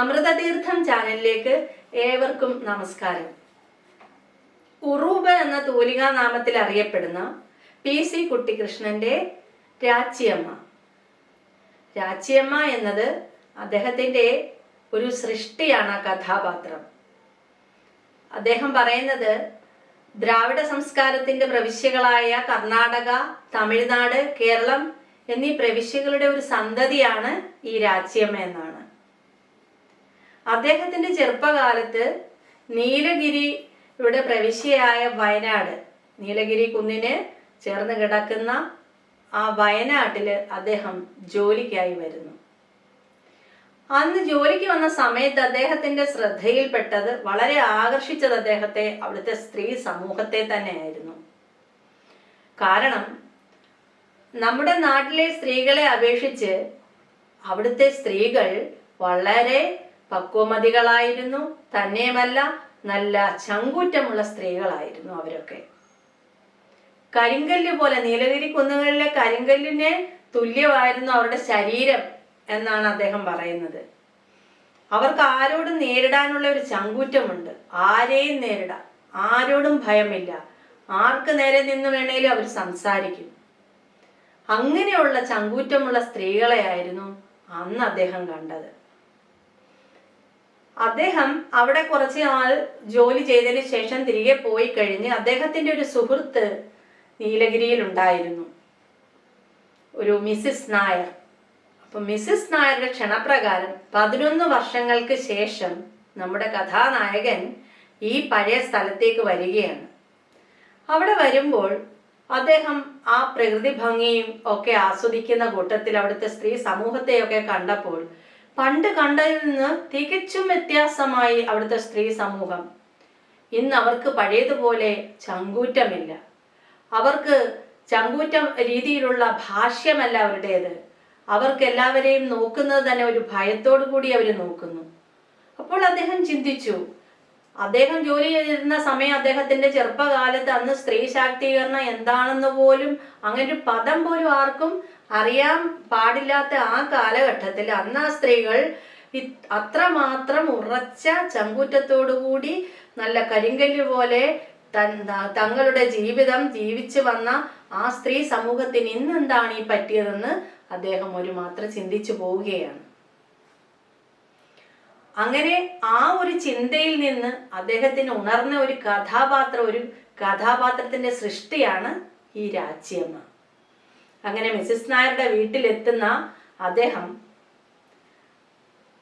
അമൃതതീർത്ഥം ചാനലിലേക്ക് ഏവർക്കും നമസ്കാരം. ഉറൂബ് എന്ന തൂലികാ നാമത്തിൽ അറിയപ്പെടുന്ന പി സി കുട്ടിക്കൃഷ്ണന്റെ രാച്ചിയമ്മ. രാച്ചിയമ്മ എന്നത് അദ്ദേഹത്തിന്റെ ഒരു സൃഷ്ടിയാണ് ആ കഥാപാത്രം. അദ്ദേഹം പറയുന്നത് ദ്രാവിഡ സംസ്കാരത്തിന്റെ പ്രവിശ്യകളായ കർണാടക തമിഴ്നാട് കേരളം എന്നീ പ്രവിശ്യകളുടെ ഒരു സന്തതിയാണ് ഈ രാജ്യമ്മ എന്നാണ്. അദ്ദേഹത്തിന്റെ ചെറുപ്പകാലത്ത് നീലഗിരിയുടെ പ്രവിശ്യയായ വയനാട് നീലഗിരി കുന്നിന് ചേർന്ന് കിടക്കുന്ന ആ വയനാട്ടിൽ അദ്ദേഹം ജോലിക്കായി വരുന്നു. അന്ന് ജോലിക്ക് വന്ന സമയത്ത് അദ്ദേഹത്തിന്റെ ശ്രദ്ധയിൽപ്പെട്ടത് വളരെ ആകർഷിച്ചത് അദ്ദേഹത്തെ അവിടുത്തെ സ്ത്രീ സമൂഹത്തെ തന്നെയായിരുന്നു. കാരണം നമ്മുടെ നാട്ടിലെ സ്ത്രീകളെ അപേക്ഷിച്ച് അവിടുത്തെ സ്ത്രീകൾ വളരെ പക്വമതികളായിരുന്നു. തന്നെയുമല്ല നല്ല ചങ്കൂറ്റമുള്ള സ്ത്രീകളായിരുന്നു അവരൊക്കെ. കരിങ്കല്ല് പോലെ നീലഗിരി കുന്നുകളിലെ കരിങ്കല്ലിന് തുല്യമായിരുന്നു അവരുടെ ശരീരം എന്നാണ് അദ്ദേഹം പറയുന്നത്. അവർക്ക് ആരോടും നേരിടാനുള്ള ഒരു ചങ്കൂറ്റമുണ്ട്. ആരെയും നേരിടാം ആരോടും ഭയമില്ല. ആർക്ക് നേരെ നിന്ന് വേണേലും അവർ സംസാരിക്കും. അങ്ങനെയുള്ള ചങ്കൂറ്റമുള്ള സ്ത്രീകളെയായിരുന്നു അന്ന് അദ്ദേഹം കണ്ടത്. അദ്ദേഹം അവിടെ കുറച്ച് നാൾ ജോലി ചെയ്തതിന് ശേഷം തിരികെ പോയി കഴിഞ്ഞ് അദ്ദേഹത്തിന്റെ ഒരു സുഹൃത്ത് നീലഗിരിയിൽ ഉണ്ടായിരുന്നു. ഒരു മിസ്സിസ് നായർ. അപ്പൊ മിസ്സിസ് നായരുടെ ക്ഷണപ്രകാരം പതിനൊന്ന് വർഷങ്ങൾക്ക് ശേഷം നമ്മുടെ കഥാനായകൻ ഈ പഴയ സ്ഥലത്തേക്ക് വരികയാണ്. അവിടെ വരുമ്പോൾ അദ്ദേഹം ആ പ്രകൃതി ഭംഗിയും ഒക്കെ ആസ്വദിക്കുന്ന കൂട്ടത്തിൽ അവിടുത്തെ സ്ത്രീ സമൂഹത്തെയൊക്കെ കണ്ടപ്പോൾ പണ്ട് കണ്ടതിൽ നിന്ന് തികച്ചും വ്യത്യാസമായി അവിടുത്തെ സ്ത്രീ സമൂഹം. ഇന്ന് അവർക്ക് പഴയതുപോലെ ചങ്കൂറ്റമില്ല. അവർക്ക് ചങ്കൂറ്റം രീതിയിലുള്ള ഭാഷ്യമല്ല അവരുടേത്. അവർക്ക് എല്ലാവരെയും നോക്കുന്നത് തന്നെ ഒരു ഭയത്തോടു കൂടി അവർ നോക്കുന്നു. അപ്പോൾ അദ്ദേഹം ചിന്തിച്ചു അദ്ദേഹം ജോലി ചെയ്തിരുന്ന സമയം അദ്ദേഹത്തിന്റെ ചെറുപ്പകാലത്ത് അന്ന് സ്ത്രീ ശാക്തീകരണം എന്താണെന്ന് പോലും അങ്ങനെ ഒരു പദം പോലും ആർക്കും അറിയാൻ പാടില്ലാത്ത ആ കാലഘട്ടത്തിൽ അന്ന് ആ സ്ത്രീകൾ അത്രമാത്രം ഉറച്ച ചങ്കൂറ്റത്തോടുകൂടി നല്ല കരിങ്കല്ല് പോലെ തങ്ങളുടെ ജീവിതം ജീവിച്ചു വന്ന ആ സ്ത്രീ സമൂഹത്തിന് ഇന്ന് എന്താണ് ഈ പറ്റിയതെന്ന് അദ്ദേഹം ഒരു മാത്രം ചിന്തിച്ചു പോവുകയാണ്. അങ്ങനെ ആ ഒരു ചിന്തയിൽ നിന്ന് അദ്ദേഹത്തിന് ഉണർന്ന ഒരു കഥാപാത്രം ഒരു കഥാപാത്രത്തിന്റെ സൃഷ്ടിയാണ് ഈ രാജ്യമ്മ. അങ്ങനെ മിസ്സിസ് നായരുടെ വീട്ടിലെത്തുന്ന അദ്ദേഹം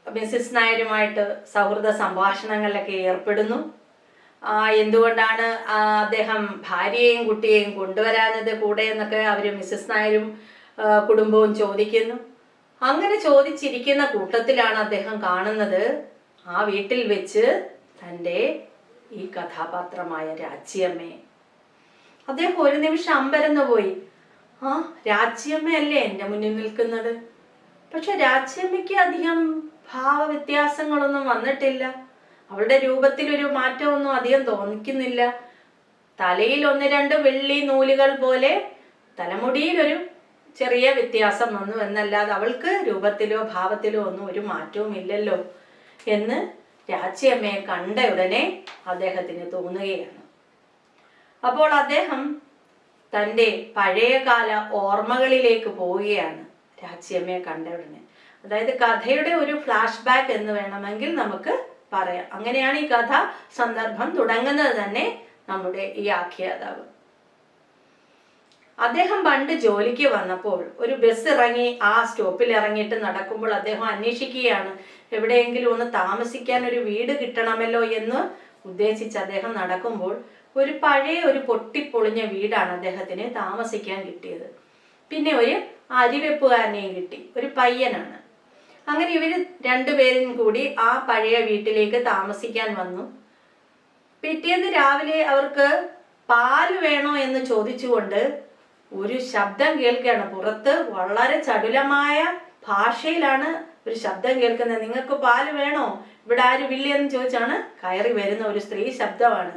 മിസ്സിസ് നായരുമായിട്ട് സൗഹൃദ സംഭാഷണങ്ങളിലൊക്കെ ഏർപ്പെടുന്നു. എന്തുകൊണ്ടാണ് അദ്ദേഹം ഭാര്യയെയും കുട്ടിയെയും കൊണ്ടുവരാനത് കൂടെ എന്നൊക്കെ അവർ മിസ്സിസ് നായരും കുടുംബവും ചോദിക്കുന്നു. അങ്ങനെ ചോദിച്ചിരിക്കുന്ന കൂട്ടത്തിലാണ് അദ്ദേഹം കാണുന്നത്. ആ വീട്ടിൽ വെച്ച് തന്റെ ഈ കഥാപാത്രമായ രാജ്യമ്മയെ അദ്ദേഹം ഒരു നിമിഷം അമ്പരന്ന് പോയി. ആ രാജ്യമ്മയല്ലേ എന്റെ മുന്നിൽ നിൽക്കുന്നത്? പക്ഷെ രാജ്യമ്മയ്ക്ക് അധികം ഭാവവ്യത്യാസങ്ങളൊന്നും വന്നിട്ടില്ല. അവളുടെ രൂപത്തിൽ ഒരു മാറ്റമൊന്നും അധികം തോന്നിക്കുന്നില്ല. തലയിൽ ഒന്ന് രണ്ട് വെള്ളി നൂലുകൾ പോലെ തലമുടിയിൽ ഒരു ചെറിയ വ്യത്യാസം വന്നു എന്നല്ലാതെ അവൾക്ക് രൂപത്തിലോ ഭാവത്തിലോ ഒന്നും ഒരു മാറ്റവും ഇല്ലല്ലോ എന്ന് രാജ്യമ്മയെ കണ്ട ഉടനെ അദ്ദേഹത്തിന് തോന്നുകയാണ്. അപ്പോൾ അദ്ദേഹം തന്റെ പഴയകാല ഓർമ്മകളിലേക്ക് പോവുകയാണ് രാജ്യമ്മയെ കണ്ട ഉടനെ. അതായത് കഥയുടെ ഒരു ഫ്ലാഷ് ബാക്ക് എന്ന് വേണമെങ്കിൽ നമുക്ക് പറയാം. അങ്ങനെയാണ് ഈ കഥ സന്ദർഭം തുടങ്ങുന്നത് തന്നെ നമ്മുടെ ഈ ആഖ്യാതാവ്. അദ്ദേഹം പണ്ട് ജോലിക്ക് വന്നപ്പോൾ ഒരു ബസ് ഇറങ്ങി ആ സ്റ്റോപ്പിൽ ഇറങ്ങിയിട്ട് നടക്കുമ്പോൾ അദ്ദേഹം അന്വേഷിക്കുകയാണ് എവിടെയെങ്കിലും ഒന്ന് താമസിക്കാൻ ഒരു വീട് കിട്ടണമല്ലോ എന്ന് ഉദ്ദേശിച്ച് അദ്ദേഹം നടക്കുമ്പോൾ ഒരു പഴയ ഒരു പൊട്ടിപ്പൊളിഞ്ഞ വീടാണ് അദ്ദേഹത്തിന് താമസിക്കാൻ കിട്ടിയത്. പിന്നെ ഒരു അരിവെപ്പുകാരനെയും കിട്ടി ഒരു പയ്യനാണ്. അങ്ങനെ ഇവർ രണ്ടുപേരും കൂടി ആ പഴയ വീട്ടിലേക്ക് താമസിക്കാൻ വന്നു. പിറ്റേന്ന് രാവിലെ അവർക്ക് പാൽ വേണോ എന്ന് ചോദിച്ചുകൊണ്ട് ഒരു ശബ്ദം കേൾക്കുകയാണ്. പുറത്ത് വളരെ ചടുലമായ ഭാഷയിലാണ് ഒരു ശബ്ദം കേൾക്കുന്നത്. നിങ്ങൾക്ക് പാൽ വേണോ? ഇവിടെ ആര് എന്ന് ചോദിച്ചാണ് കയറി വരുന്ന ഒരു സ്ത്രീ ശബ്ദമാണ്.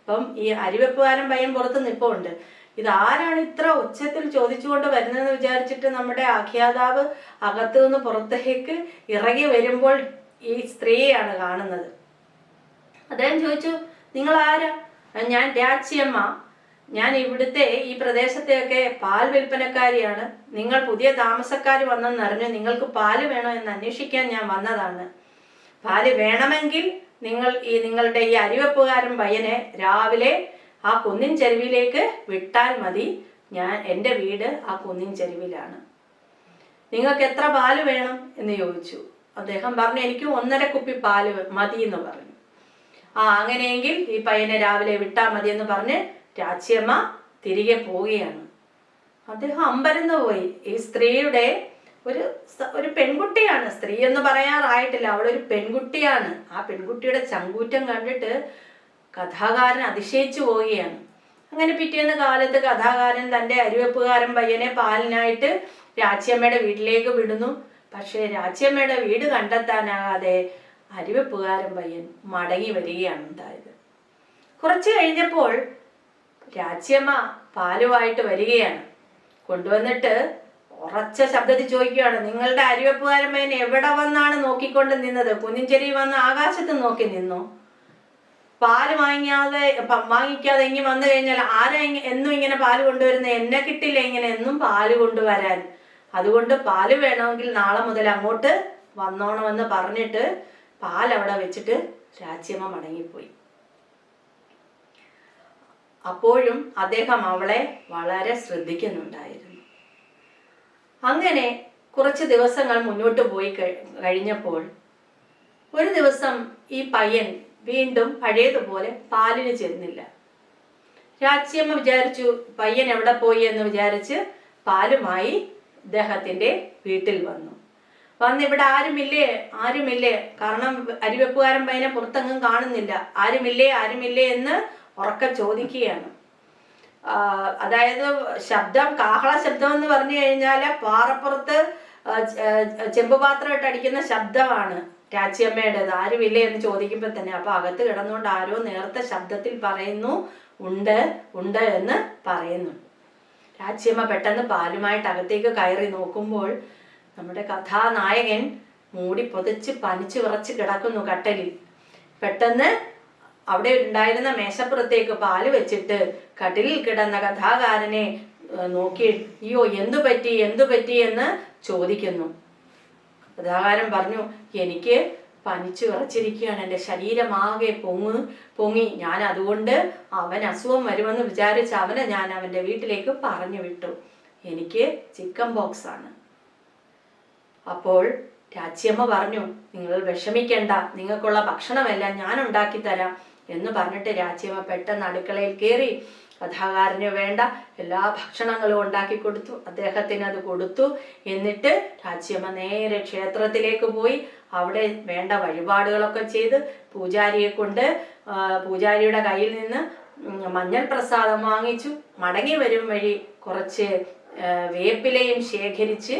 അപ്പം ഈ അരിവെപ്പുകാരൻ പയ്യൻ പുറത്ത് നിപ്പുണ്ട്. ഇത് ആരാണ് ഇത്ര ഉച്ചത്തിൽ ചോദിച്ചുകൊണ്ട് വരുന്നതെന്ന് വിചാരിച്ചിട്ട് നമ്മുടെ ആഖ്യാതാവ് അകത്തു നിന്ന് പുറത്തേക്ക് ഇറങ്ങി വരുമ്പോൾ ഈ സ്ത്രീയാണ് കാണുന്നത്. അദ്ദേഹം ചോദിച്ചു നിങ്ങൾ ആരാ ഞാൻ രാച്ചിയമ്മ ഞാൻ ഇവിടുത്തെ ഈ പ്രദേശത്തെയൊക്കെ പാൽ വിൽപ്പനക്കാരിയാണ്. നിങ്ങൾ പുതിയ താമസക്കാർ വന്നെന്നറിഞ്ഞു നിങ്ങൾക്ക് പാൽ വേണോ എന്ന് അന്വേഷിക്കാൻ ഞാൻ വന്നതാണ്. പാൽ വേണമെങ്കിൽ നിങ്ങൾ ഈ നിങ്ങളുടെ ഈ അരിവെപ്പുകാരൻ പയ്യനെ രാവിലെ ആ കുന്നിൻ ചെരുവിലേക്ക് വിട്ടാൽ മതി. ഞാൻ എന്റെ വീട് ആ കുന്നിൻ ചെരുവിലാണ് നിങ്ങൾക്ക് എത്ര പാൽ വേണം എന്ന് ചോദിച്ചു. അദ്ദേഹം പറഞ്ഞു എനിക്ക് ഒന്നര കുപ്പി പാൽ മതി എന്ന് പറഞ്ഞു. ആ അങ്ങനെയെങ്കിൽ ഈ പയ്യനെ രാവിലെ വിട്ടാൽ മതി എന്ന് പറഞ്ഞ് രാച്ചിയമ്മ തിരികെ പോവുകയാണ്. അദ്ദേഹം അമ്പരന്ന് പോയി. ഈ സ്ത്രീയുടെ ഒരു ഒരു പെൺകുട്ടിയാണ്. സ്ത്രീ എന്ന് പറയാറായിട്ടില്ല. അവളൊരു പെൺകുട്ടിയാണ്. ആ പെൺകുട്ടിയുടെ ചങ്കൂറ്റം കണ്ടിട്ട് കഥാകാരൻ അതിശയിച്ചു പോവുകയാണ്. അങ്ങനെ പിറ്റേന്ന് കാലത്ത് കഥാകാരൻ തന്റെ അരിവെപ്പുകാരൻ പയ്യനെ പാലിനായിട്ട് രാജ്യമ്മയുടെ വീട്ടിലേക്ക് വിടുന്നു. പക്ഷേ രാജ്യമ്മയുടെ വീട് കണ്ടെത്താനാകാതെ അരിവെപ്പുകാരൻ പയ്യൻ മടങ്ങി വരികയാണ് ഉണ്ടായത്. കുറച്ച് കഴിഞ്ഞപ്പോൾ രാച്ചിയമ്മ പാലുമായിട്ട് വരികയാണ്. കൊണ്ടുവന്നിട്ട് ഉറച്ച ശബ്ദത്തിൽ ചോദിക്കുകയാണ് നിങ്ങളുടെ അരിവെപ്പുകാരൻ എവിടെ വന്നാണ് നോക്കിക്കൊണ്ട് നിന്നത്? കുഞ്ഞിഞ്ചേരി വന്ന് ആകാശത്ത് നോക്കി നിന്നു. പാൽ വാങ്ങിക്കാതെ പ- വാങ്ങിക്കാതെ ഇങ്ങനെ വന്നു കഴിഞ്ഞാൽ ആരാ എന്നും ഇങ്ങനെ പാൽ കൊണ്ടുവരുന്നത് എന്നെ കിട്ടില്ല ഇങ്ങനെ എന്നും പാൽ കൊണ്ടുവരാൻ? അതുകൊണ്ട് പാൽ വേണമെങ്കിൽ നാളെ മുതൽ അങ്ങോട്ട് വന്നോണമെന്ന് പറഞ്ഞിട്ട് പാൽ അവിടെ വെച്ചിട്ട് രാജ്യമ്മ മടങ്ങിപ്പോയി. അപ്പോഴും അദ്ദേഹം അവളെ വളരെ ശ്രദ്ധിക്കുന്നുണ്ടായിരുന്നു. അങ്ങനെ കുറച്ച് ദിവസങ്ങൾ മുന്നോട്ട് പോയി കഴിഞ്ഞപ്പോൾ ഒരു ദിവസം ഈ പയ്യൻ വീണ്ടും പഴയതുപോലെ പാലിന് ചെന്നില്ല. രാജ്യമ്മ വിചാരിച്ചു പയ്യൻ എവിടെ പോയി? എന്ന് വിചാരിച്ച് പാലുമായി ഇദ്ദേഹത്തിന്റെ വീട്ടിൽ വന്നു. വന്ന് ഇവിടെ ആരുമില്ലേ? ആരുമില്ലേ? കാരണം അരിവെപ്പുകാരൻ പയ്യനെ പുറത്തെങ്ങും കാണുന്നില്ല. ആരുമില്ലേ? ആരുമില്ലേ? എന്ന് ഉറക്ക ചോദിക്കുകയാണ്. അതായത് ശബ്ദം കാഹള ശബ്ദം എന്ന് പറഞ്ഞു കഴിഞ്ഞാൽ പാറപ്പുറത്ത് ചെമ്പുപാത്രം ചെമ്പ് പാത്രം ഇട്ട് അടിക്കുന്ന ശബ്ദമാണ് രാച്ചിയമ്മയുടേത് ആരുമില്ലേ എന്ന് ചോദിക്കുമ്പോൾ തന്നെ അപ്പൊ അകത്ത് കിടന്നുകൊണ്ട് ആരോ നേർത്ത ശബ്ദത്തിൽ പറയുന്നു ഉണ്ട് ഉണ്ട് എന്ന് പറയുന്നു. രാച്ചിയമ്മ പെട്ടെന്ന് പാലുമായിട്ട് അകത്തേക്ക് കയറി നോക്കുമ്പോൾ നമ്മുടെ കഥാനായകൻ മൂടി പൊതിച്ച് പനിച്ചു വിറച്ച് കിടക്കുന്നു കട്ടലിൽ. പെട്ടെന്ന് അവിടെ ഉണ്ടായിരുന്ന മേശപ്പുറത്തേക്ക് പാൽ വെച്ചിട്ട് കട്ടിലിൽ കിടന്ന കഥാകാരനെ നോക്കി അയ്യോ എന്തു പറ്റി എന്തു പറ്റി? എന്ന് ചോദിക്കുന്നു. കഥാകാരൻ പറഞ്ഞു എനിക്ക് പനിച്ചു വിറച്ചിരിക്കുകയാണ്. എന്റെ ശരീരമാകെ പൊങ്ങ് പൊങ്ങി. ഞാൻ അതുകൊണ്ട് അവൻ അസുഖം വരുമെന്ന് വിചാരിച്ച് അവനെ ഞാൻ അവന്റെ വീട്ടിലേക്ക് പറഞ്ഞു വിട്ടു. എനിക്ക് ചിക്കൻ ബോക്സ് ആണ്. അപ്പോൾ രാജ്യമ്മ പറഞ്ഞു നിങ്ങൾ വിഷമിക്കേണ്ട. നിങ്ങൾക്കുള്ള ഭക്ഷണമെല്ലാം ഞാൻ ഉണ്ടാക്കി തരാം എന്ന് പറഞ്ഞിട്ട് രാജ്യമ്മ പെട്ടെന്ന് അടുക്കളയിൽ കയറി കഥാകാരന് വേണ്ട എല്ലാ ഭക്ഷണങ്ങളും ഉണ്ടാക്കി കൊടുത്തു. അദ്ദേഹത്തിന് അത് കൊടുത്തു. എന്നിട്ട് രാജ്യമ്മ നേരെ ക്ഷേത്രത്തിലേക്ക് പോയി. അവിടെ വേണ്ട വഴിപാടുകളൊക്കെ ചെയ്ത് പൂജാരിയെ കൊണ്ട് പൂജാരിയുടെ കയ്യിൽ നിന്ന് മഞ്ഞൾ പ്രസാദം വാങ്ങിച്ചു. മടങ്ങി വരും വഴി കുറച്ച് വേപ്പിലയും ശേഖരിച്ച്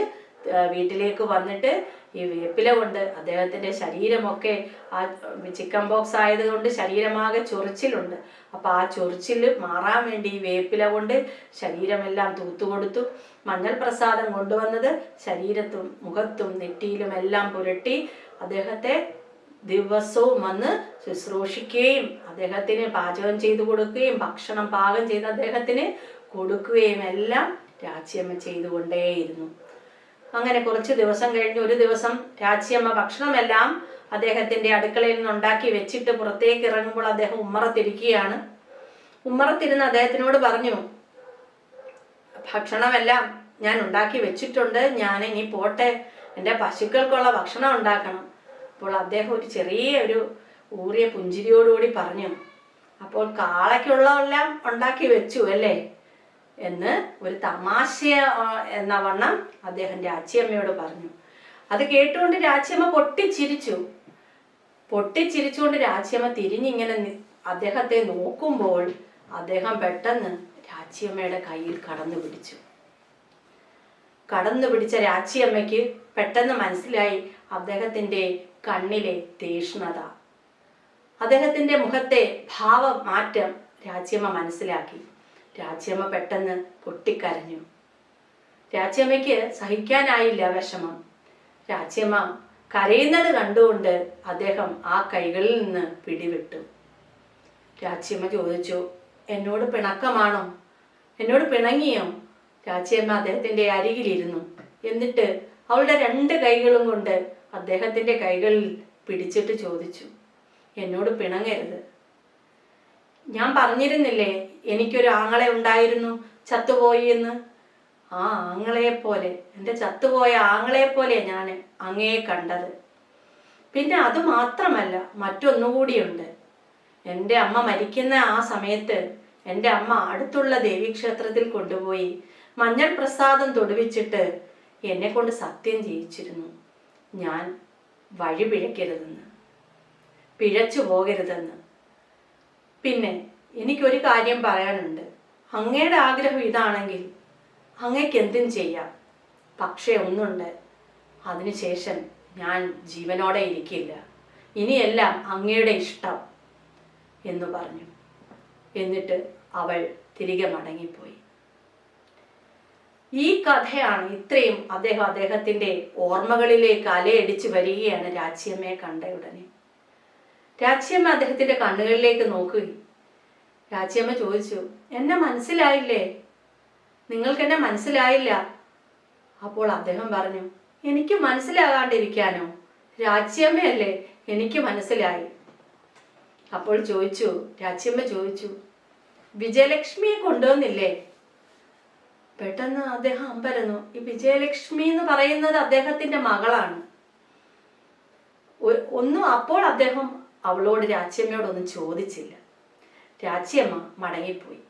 വീട്ടിലേക്ക് വന്നിട്ട് ഈ വേപ്പില കൊണ്ട് അദ്ദേഹത്തിന്റെ ശരീരമൊക്കെ ആ ചിക്കൻ ബോക്സ് ആയതുകൊണ്ട് ശരീരമാകെ ചൊറിച്ചിലുണ്ട്. അപ്പൊ ആ ചൊറിച്ചിൽ മാറാൻ വേണ്ടി ഈ വേപ്പില കൊണ്ട് ശരീരമെല്ലാം തൂത്തുകൊടുത്തു. മഞ്ഞൾ പ്രസാദം കൊണ്ടുവന്നത് ശരീരത്തും മുഖത്തും നെറ്റിയിലും എല്ലാം പുരട്ടി അദ്ദേഹത്തെ ദിവസവും വന്ന് ശുശ്രൂഷിക്കുകയും അദ്ദേഹത്തിന് പാചകം ചെയ്തു കൊടുക്കുകയും ഭക്ഷണം പാകം ചെയ്ത് അദ്ദേഹത്തിന് കൊടുക്കുകയും എല്ലാം രാജ്യമ്മ ചെയ്തുകൊണ്ടേയിരുന്നു. അങ്ങനെ കുറച്ച് ദിവസം കഴിഞ്ഞ് ഒരു ദിവസം രാജിയമ്മ ഭക്ഷണമെല്ലാം അദ്ദേഹത്തിന്റെ അടുക്കളയിൽ നിന്ന് ഉണ്ടാക്കി വെച്ചിട്ട് പുറത്തേക്ക് ഇറങ്ങുമ്പോൾ അദ്ദേഹം ഉമ്മറത്തിരിക്കുകയാണ്. ഉമ്മറത്തിരുന്ന് അദ്ദേഹത്തിനോട് പറഞ്ഞു ഭക്ഷണമെല്ലാം ഞാൻ ഉണ്ടാക്കി വെച്ചിട്ടുണ്ട്. ഞാൻ ഇനി പോട്ടെ. എന്റെ പശുക്കൾക്കുള്ള ഭക്ഷണം ഉണ്ടാക്കണം. അപ്പോൾ അദ്ദേഹം ഒരു ചെറിയ ഒരു ഊറിയ പുഞ്ചിരിയോടുകൂടി പറഞ്ഞു അപ്പോൾ കാളയ്ക്കുള്ളതെല്ലാം ഉണ്ടാക്കി വെച്ചു അല്ലേ? എന്ന് ഒരു തമാശ എന്ന വണ്ണം അദ്ദേഹം രാജ്യമ്മയോട് പറഞ്ഞു. അത് കേട്ടുകൊണ്ട് രാജ്യമ്മ പൊട്ടിച്ചിരിച്ചു. പൊട്ടിച്ചിരിച്ചുകൊണ്ട് രാജ്യമ്മ തിരിഞ്ഞിങ്ങനെ അദ്ദേഹത്തെ നോക്കുമ്പോൾ അദ്ദേഹം പെട്ടെന്ന് രാജ്യമ്മയുടെ കയ്യിൽ കടന്നു പിടിച്ചു. കടന്നു പിടിച്ച രാജ്യമ്മയ്ക്ക് പെട്ടെന്ന് മനസ്സിലായി അദ്ദേഹത്തിന്റെ കണ്ണിലെ തീഷ്ണത. അദ്ദേഹത്തിന്റെ മുഖത്തെ ഭാവമാറ്റം രാജ്യമ്മ മനസ്സിലാക്കി. രാച്ചിയമ്മ പെട്ടെന്ന് പൊട്ടിക്കരഞ്ഞു. രാജ്യമ്മയ്ക്ക് സഹിക്കാനായില്ല വിഷമം. രാജ്യമ്മ കരയുന്നത് കണ്ടുകൊണ്ട് അദ്ദേഹം ആ കൈകളിൽ നിന്ന് പിടിവിട്ടു. രാജ്യമ്മ ചോദിച്ചു എന്നോട് പിണക്കമാണോ? എന്നോട് പിണങ്ങിയോ? രാജ്യമ്മ അദ്ദേഹത്തിന്റെ അരികിലിരുന്നു. എന്നിട്ട് അവളുടെ രണ്ട് കൈകളും കൊണ്ട് അദ്ദേഹത്തിന്റെ കൈകളിൽ പിടിച്ചിട്ട് ചോദിച്ചു എന്നോട് പിണങ്ങരുത്. ഞാൻ പറഞ്ഞിരുന്നില്ലേ എനിക്കൊരു ആങ്ങളെ ഉണ്ടായിരുന്നു ചത്തുപോയി എന്ന്. ആ ആങ്ങളെ പോലെ എന്റെ ചത്തുപോയ ആങ്ങളെ പോലെ ഞാൻ അങ്ങയെ കണ്ടത്. പിന്നെ അത് മാത്രമല്ല മറ്റൊന്നുകൂടിയുണ്ട്. എന്റെ അമ്മ മരിക്കുന്ന ആ സമയത്ത് എന്റെ അമ്മ അടുത്തുള്ള ദേവീക്ഷേത്രത്തിൽ കൊണ്ടുപോയി മഞ്ഞൾ പ്രസാദം തൊടുവിച്ചിട്ട് എന്നെ കൊണ്ട് സത്യം ചെയ്യിച്ചിരുന്നു ഞാൻ വഴി പിഴയ്ക്കരുതെന്ന് പിഴച്ചു പോകരുതെന്ന് പിന്നെ എനിക്കൊരു കാര്യം പറയാനുണ്ട്. അങ്ങയുടെ ആഗ്രഹം ഇതാണെങ്കിൽ അങ്ങയ്ക്ക് എന്തും ചെയ്യാം. പക്ഷേ ഒന്നുണ്ട്. അതിനുശേഷം ഞാൻ ജീവനോടെ ഇരിക്കില്ല. ഇനിയെല്ലാം അങ്ങയുടെ ഇഷ്ടം എന്ന് പറഞ്ഞു. എന്നിട്ട് അവൾ തിരികെ മടങ്ങിപ്പോയി. ഈ കഥയാണ് ഇത്രയും അദ്ദേഹം അദ്ദേഹത്തിന്റെ ഓർമ്മകളിലേക്ക് അലയടിച്ച് വരികയാണ് രാജ്യമ്മയെ കണ്ട ഉടനെ. രാജ്യമ്മ അദ്ദേഹത്തിന്റെ കണ്ണുകളിലേക്ക് നോക്കുകയും രാച്ചിയമ്മ ചോദിച്ചു എന്നെ മനസ്സിലായില്ലേ? നിങ്ങൾക്ക് എന്നെ മനസ്സിലായില്ല? അപ്പോൾ അദ്ദേഹം പറഞ്ഞു എനിക്ക് മനസ്സിലാകാണ്ടിരിക്കാനോ? രാജ്യമ്മയല്ലേ എനിക്ക് മനസ്സിലായി. അപ്പോൾ ചോദിച്ചു രാജ്യമ്മ ചോദിച്ചു വിജയലക്ഷ്മിയെ കൊണ്ടുവന്നില്ലേ? പെട്ടെന്ന് അദ്ദേഹം അമ്പരന്നു ഈ വിജയലക്ഷ്മി എന്ന് പറയുന്നത് അദ്ദേഹത്തിന്റെ മകളാണ്. ഒന്നും അപ്പോൾ അദ്ദേഹം അവളോട് രാജ്യമ്മയോടൊന്നും ചോദിച്ചില്ല. രാച്ചിയമ്മ മടങ്ങിപ്പോയി.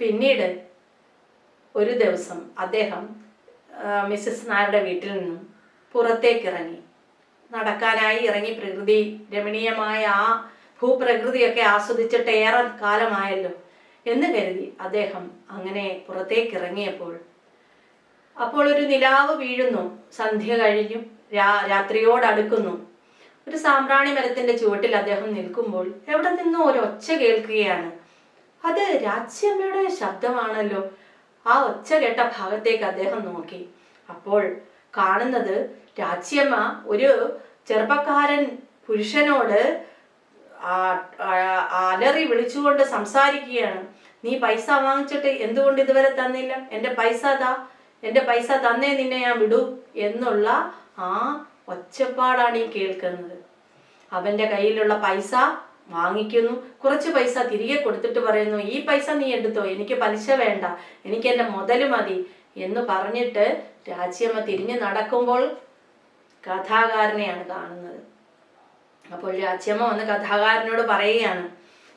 പിന്നീട് ഒരു ദിവസം അദ്ദേഹം മിസ്സസ് നായരുടെ വീട്ടിൽ നിന്നും പുറത്തേക്കിറങ്ങി. നടക്കാനായി ഇറങ്ങി പ്രകൃതി രമണീയമായ ആ ഭൂപ്രകൃതിയൊക്കെ ആസ്വദിച്ചിട്ട് ഏറെ കാലമായല്ലോ എന്ന് കരുതി അദ്ദേഹം അങ്ങനെ പുറത്തേക്ക് ഇറങ്ങിയപ്പോൾ അപ്പോൾ ഒരു നിലാവ് വീഴുന്നു. സന്ധ്യ കഴിഞ്ഞു. രാ രാത്രിയോടടുക്കുന്നു. ഒരു സാമ്പ്രാണി മരത്തിന്റെ ചുവട്ടിൽ അദ്ദേഹം നിൽക്കുമ്പോൾ എവിടെ നിന്നോ ഒരു ഒച്ച കേൾക്കുകയാണ്. അത് രാജ്യമ്മയുടെ ശബ്ദമാണല്ലോ. ആ ഒച്ച കേട്ട ഭാഗത്തേക്ക് അദ്ദേഹം നോക്കി. അപ്പോൾ കാണുന്നത് രാജ്യമ്മ ഒരു ചെറുപ്പക്കാരൻ പുരുഷനോട് അലറി വിളിച്ചുകൊണ്ട് സംസാരിക്കുകയാണ്. നീ പൈസ വാങ്ങിച്ചിട്ട് എന്തുകൊണ്ട് ഇതുവരെ തന്നില്ല? എന്റെ പൈസ താ. എന്റെ പൈസ തന്നേ നിന്നെ ഞാൻ വിടൂ എന്നുള്ള ആ ഒച്ചപ്പാടാണ് ഈ കേൾക്കുന്നത്. അവന്റെ കയ്യിലുള്ള പൈസ വാങ്ങിക്കുന്നു. കുറച്ച് പൈസ തിരികെ കൊടുത്തിട്ട് പറയുന്നു ഈ പൈസ നീ എടുത്തോ? എനിക്ക് പലിശ വേണ്ട. എനിക്ക് എന്റെ മുതൽ മതി. എന്ന് പറഞ്ഞിട്ട് രാജ്യമ്മ തിരിഞ്ഞു നടക്കുമ്പോൾ കഥാകാരനെയാണ് കാണുന്നത്. അപ്പോൾ രാജ്യമ്മ വന്ന് കഥാകാരനോട് പറയുകയാണ്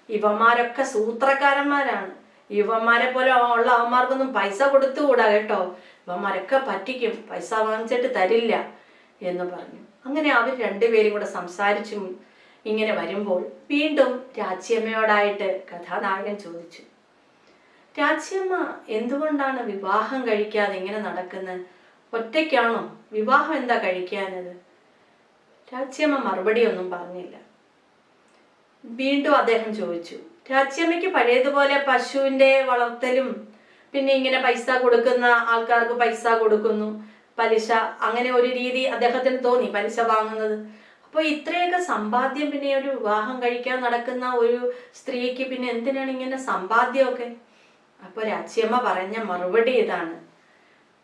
ഇവന്മാരൊക്കെ സൂത്രക്കാരന്മാരാണ്. ഇവന്മാരെ പോലെ ഉള്ള അവന്മാർക്കൊന്നും പൈസ കൊടുത്തുകൂടാ കേട്ടോ? ഇവന്മാരൊക്കെ പറ്റിക്കും. പൈസ വാങ്ങിച്ചിട്ട് തരില്ല. എന്ന് പറഞ്ഞു. അങ്ങനെ അവർ രണ്ടുപേരും കൂടെ സംസാരിച്ചും ഇങ്ങനെ വരുമ്പോൾ വീണ്ടും രാജ്യമ്മയോടായിട്ട് കഥാനായകൻ ചോദിച്ചു രാജ്യമ്മ എന്തുകൊണ്ടാണ് വിവാഹം കഴിക്കാതെ ഇങ്ങനെ നടക്കുന്നത് ഒറ്റയ്ക്കാണോ? വിവാഹം എന്താ കഴിക്കാനത് രാജ്യമ്മ മറുപടി ഒന്നും പറഞ്ഞില്ല. വീണ്ടും അദ്ദേഹം ചോദിച്ചു രാജ്യമ്മയ്ക്ക് പഴയതുപോലെ പശുവിന്റെ വളർത്തലും പിന്നെ ഇങ്ങനെ പൈസ കൊടുക്കുന്ന ആൾക്കാർക്ക് പൈസ കൊടുക്കുന്നു പലിശ അങ്ങനെ ഒരു രീതി അദ്ദേഹത്തിന് തോന്നി പലിശ വാങ്ങുന്നത്. അപ്പോൾ ഇത്രയൊക്കെ സമ്പാദ്യം പിന്നെ ഒരു വിവാഹം കഴിക്കാൻ നടക്കുന്ന ഒരു സ്ത്രീക്ക് പിന്നെ എന്തിനാണ് ഇങ്ങനെ സമ്പാദ്യമൊക്കെ? അപ്പോൾ രാജ്യമ്മ പറഞ്ഞ മറുപടി ഇതാണ്.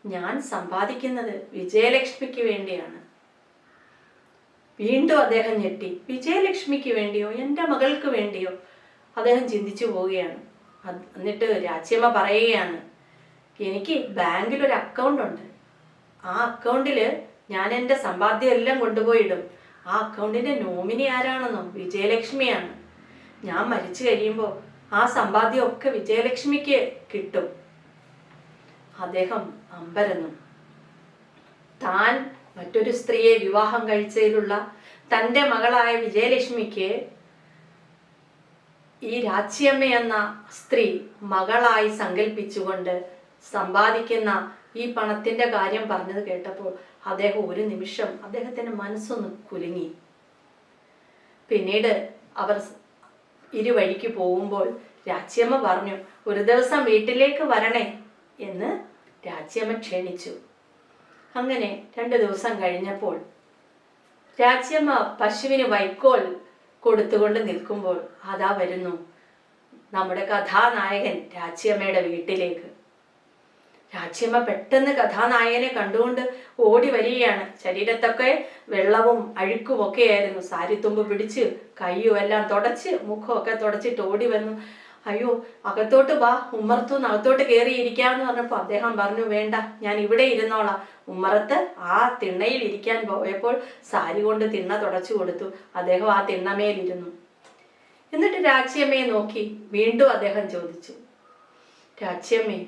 ഞാൻ സമ്പാദിക്കുന്നത് വിജയലക്ഷ്മിക്ക് വേണ്ടിയാണ്. വീണ്ടും അദ്ദേഹം ഞെട്ടി. വിജയലക്ഷ്മിക്ക് വേണ്ടിയോ? എന്റെ മകൾക്ക് വേണ്ടിയോ? അദ്ദേഹം ചിന്തിച്ചു പോവുകയാണ്. എന്നിട്ട് രാജ്യമ്മ പറയുകയാണ് എനിക്ക് ബാങ്കിൽ ഒരു അക്കൗണ്ട് ഉണ്ട്. ആ അക്കൗണ്ടിൽ ഞാൻ എന്റെ സമ്പാദ്യം എല്ലാം കൊണ്ടുപോയിടും. ആ അക്കൗണ്ടിന്റെ നോമിനി ആരാണെന്നോ? വിജയലക്ഷ്മിയാണ്. ഞാൻ മരിച്ചു കഴിയുമ്പോൾ ആ സമ്പാദ്യം ഒക്കെ വിജയലക്ഷ്മിക്ക് കിട്ടും. അദ്ദേഹം അമ്പരന്നു. താൻ മറ്റൊരു സ്ത്രീയെ വിവാഹം കഴിച്ചതിലുള്ള തന്റെ മകളായ വിജയലക്ഷ്മിക്ക് ഈ രാജ്യമ്മ എന്ന സ്ത്രീ മകളായി സങ്കല്പിച്ചുകൊണ്ട് സമ്പാദിക്കുന്ന ഈ പണത്തിന്റെ കാര്യം പറഞ്ഞത് കേട്ടപ്പോൾ അദ്ദേഹം ഒരു നിമിഷം അദ്ദേഹത്തിന്റെ മനസ്സൊന്ന് കുലുങ്ങി. പിന്നീട് അവർ ഇരുവഴിക്ക് പോകുമ്പോൾ രാജ്യമ്മ പറഞ്ഞു ഒരു ദിവസം വീട്ടിലേക്ക് വരണേ എന്ന് രാജ്യമ്മ ക്ഷണിച്ചു. അങ്ങനെ രണ്ട് ദിവസം കഴിഞ്ഞപ്പോൾ രാജ്യമ്മ പശുവിന് വൈക്കോൽ കൊടുത്തുകൊണ്ട് നിൽക്കുമ്പോൾ അതാ വരുന്നു നമ്മുടെ കഥാനായകൻ രാജ്യമ്മയുടെ വീട്ടിലേക്ക്. രാജ്യമ്മ പെട്ടെന്ന് കഥാനായകനെ കണ്ടുകൊണ്ട് ഓടി വരികയാണ്. ശരീരത്തൊക്കെ വെള്ളവും അഴുക്കും ഒക്കെ ആയിരുന്നു സാരിത്തുമ്പ് പിടിച്ച് കയ്യും എല്ലാം തുടച്ച് മുഖമൊക്കെ തുടച്ചിട്ട് ഓടി വന്നു. അയ്യോ അകത്തോട്ട് വാ ഉമ്മറത്തുനിന്ന് അകത്തോട്ട് കയറി ഇരിക്കാമെന്ന് പറഞ്ഞപ്പോൾ അദ്ദേഹം പറഞ്ഞു വേണ്ട ഞാൻ ഇവിടെ ഇരുന്നോളാം. ഉമ്മറത്ത് ആ തിണ്ണയിൽ ഇരിക്കാൻ പോയപ്പോൾ സാരി കൊണ്ട് തിണ്ണ തുടച്ചു കൊടുത്തു. അദ്ദേഹം ആ തിണ്ണമേലിരുന്നു. എന്നിട്ട് രാജ്യമ്മയെ നോക്കി. വീണ്ടും അദ്ദേഹം ചോദിച്ചു രാജ്യമ്മേ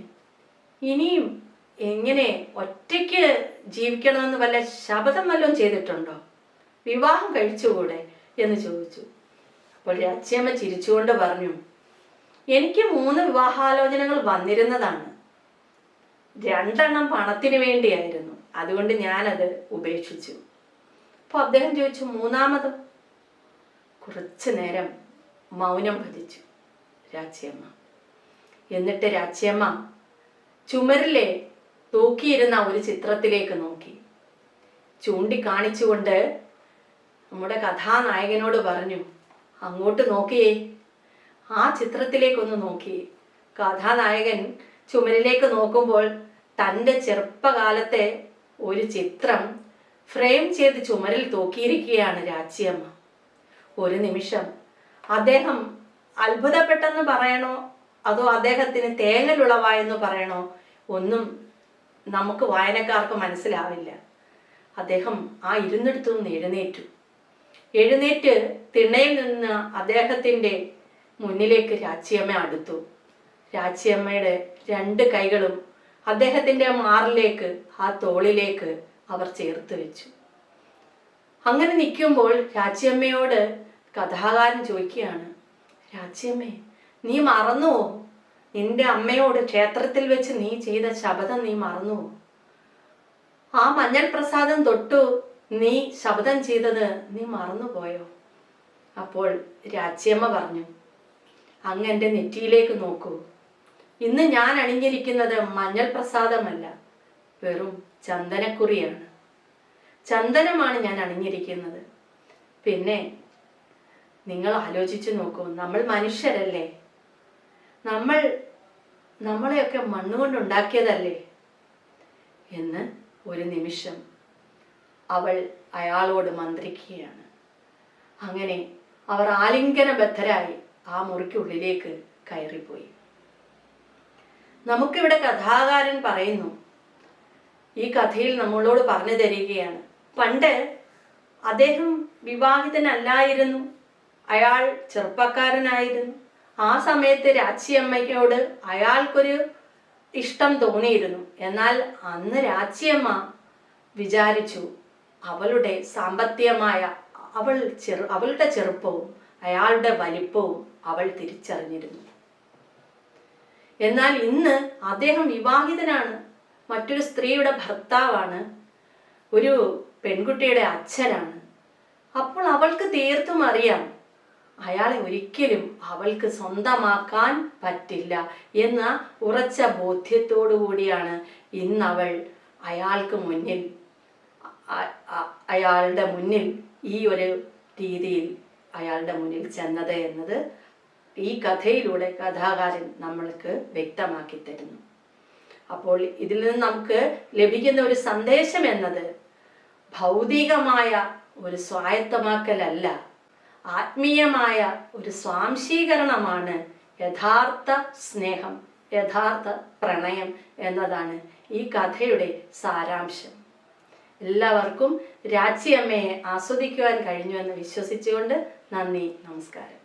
ഇനിയും എങ്ങനെ ഒറ്റയ്ക്ക് ജീവിക്കണമെന്ന് വല്ല ശപഥം വല്ലതും ചെയ്തിട്ടുണ്ടോ? വിവാഹം കഴിച്ചുകൂടെ? എന്ന് ചോദിച്ചു. അപ്പോൾ രാജ്യമ്മ ചിരിച്ചുകൊണ്ട് പറഞ്ഞു എനിക്ക് മൂന്ന് വിവാഹാലോചനകൾ വന്നിരുന്നതാണ്. രണ്ടെണ്ണം പണത്തിന് വേണ്ടിയായിരുന്നു. അതുകൊണ്ട് ഞാനത് ഉപേക്ഷിച്ചു. അപ്പോൾ അദ്ദേഹം ചോദിച്ചു മൂന്നാമതും? കുറച്ചു നേരം മൗനം ഭജിച്ചു രാജ്യമ്മ. എന്നിട്ട് രാജ്യമ്മ ചുമരിലെ തൂക്കിയിരുന്ന ഒരു ചിത്രത്തിലേക്ക് നോക്കി. ചൂണ്ടിക്കാണിച്ചുകൊണ്ട് നമ്മുടെ കഥാനായകനോട് പറഞ്ഞു അങ്ങോട്ട് നോക്കിയേ. ആ ചിത്രത്തിലേക്കൊന്ന് നോക്കി. കഥാനായകൻ ചുമരിലേക്ക് നോക്കുമ്പോൾ തന്റെ ചെറുപ്പകാലത്തെ ഒരു ചിത്രം ഫ്രെയിം ചെയ്ത് ചുമരിൽ തൂക്കിയിരിക്കുകയാണ് രാജ്യമ്മ. ഒരു നിമിഷം. അദ്ദേഹം അത്ഭുതപ്പെട്ടെന്ന് പറയണോ? അതോ അദ്ദേഹത്തിന് തേങ്ങലുളവായെന്ന് പറയണോ? ഒന്നും നമുക്ക് വായനക്കാർക്ക് മനസ്സിലാവില്ല. അദ്ദേഹം ആ ഇരുന്നിടത്തു നിന്ന് എഴുന്നേറ്റു. എഴുന്നേറ്റ് തിണ്ണയിൽ നിന്ന് അദ്ദേഹത്തിന്റെ മുന്നിലേക്ക് രാജ്യമ്മ അടുത്തു. രാജ്യമ്മയുടെ രണ്ട് കൈകളും അദ്ദേഹത്തിന്റെ മാറിലേക്ക് ആ തോളിലേക്ക് അവർ ചേർത്ത് വെച്ചു. അങ്ങനെ നിൽക്കുമ്പോൾ രാജ്യമ്മയോട് കഥാകാരൻ ചോദിക്കുകയാണ് രാച്ചിയമ്മേ നീ മറന്നുവോ നിന്റെ അമ്മയോട് ക്ഷേത്രത്തിൽ വെച്ച് നീ ചെയ്ത ശബദം നീ മറന്നുവോ ആ മഞ്ഞൾ പ്രസാദം തൊട്ടു നീ ശബ്ദം ചെയ്തത് നീ മറന്നുപോയോ അപ്പോൾ രാജ്യമ്മ പറഞ്ഞു അങ്ങ് എന്റെ നെറ്റിയിലേക്ക് നോക്കൂ. ഇന്ന് ഞാൻ അണിഞ്ഞിരിക്കുന്നത് മഞ്ഞൾ പ്രസാദമല്ല വെറും ചന്ദനക്കുറിയാണ്. ചന്ദനമാണ് ഞാൻ അണിഞ്ഞിരിക്കുന്നത്. പിന്നെ നിങ്ങൾ ആലോചിച്ചു നോക്കൂ നമ്മൾ മനുഷ്യരല്ലേ? നമ്മൾ നമ്മളെയൊക്കെ മണ്ണുകൊണ്ട് ഉണ്ടാക്കിയതല്ലേ എന്ന് ഒരു നിമിഷം അവൾ അയാളോട് മന്ത്രിക്കുകയാണ്. അങ്ങനെ അവർ ആലിംഗനബദ്ധരായി ആ മുറിക്കുള്ളിലേക്ക് കയറിപ്പോയി. നമുക്കിവിടെ കഥാകാരൻ പറയുന്നു ഈ കഥയിൽ നമ്മളോട് പറഞ്ഞു തരികയാണ്. പണ്ട് അദ്ദേഹം വിവാഹിതനല്ലായിരുന്നു. അയാൾ ചെറുപ്പക്കാരനായിരുന്നു. ആ സമയത്ത് രാച്ചിയമ്മയ്ക്കോട് അയാൾക്കൊരു ഇഷ്ടം തോന്നിയിരുന്നു. എന്നാൽ അന്ന് രാച്ചിയമ്മ വിചാരിച്ചു അവളുടെ സാമ്പത്തികമായ അവൾ ചെറു അവളുടെ ചെറുപ്പവും അയാളുടെ വലിപ്പവും അവൾ തിരിച്ചറിഞ്ഞിരുന്നു. എന്നാൽ ഇന്ന് അദ്ദേഹം വിവാഹിതനാണ്. മറ്റൊരു സ്ത്രീയുടെ ഭർത്താവാണ്. ഒരു പെൺകുട്ടിയുടെ അച്ഛനാണ്. അപ്പോൾ അവൾക്ക് തീർത്തും അറിയാം അയാളെ ഒരിക്കലും അവൾക്ക് സ്വന്തമാക്കാൻ പറ്റില്ല എന്ന ഉറച്ച ബോധ്യത്തോടു കൂടിയാണ് ഇന്ന് അവൾ അയാൾക്ക് മുന്നിൽ അയാളുടെ മുന്നിൽ ഈ ഒരു രീതിയിൽ അയാളുടെ മുന്നിൽ ചെന്നത് എന്നത് ഈ കഥയിലൂടെ കഥാകാരൻ നമ്മൾക്ക് വ്യക്തമാക്കി തരുന്നു. അപ്പോൾ ഇതിൽ നിന്ന് നമുക്ക് ലഭിക്കുന്ന ഒരു സന്ദേശം എന്നത് ഭൗതികമായ ഒരു സ്വായത്തമാക്കലല്ല. ആത്മീയമായ ഒരു സ്വാംശീകരണമാണ് യഥാർത്ഥ സ്നേഹം യഥാർത്ഥ പ്രണയം എന്നതാണ് ഈ കഥയുടെ സാരാംശം. എല്ലാവർക്കും രാച്ചിയമ്മയെ ആസ്വദിക്കുവാൻ കഴിഞ്ഞു എന്ന് വിശ്വസിച്ചുകൊണ്ട് നന്ദി നമസ്കാരം.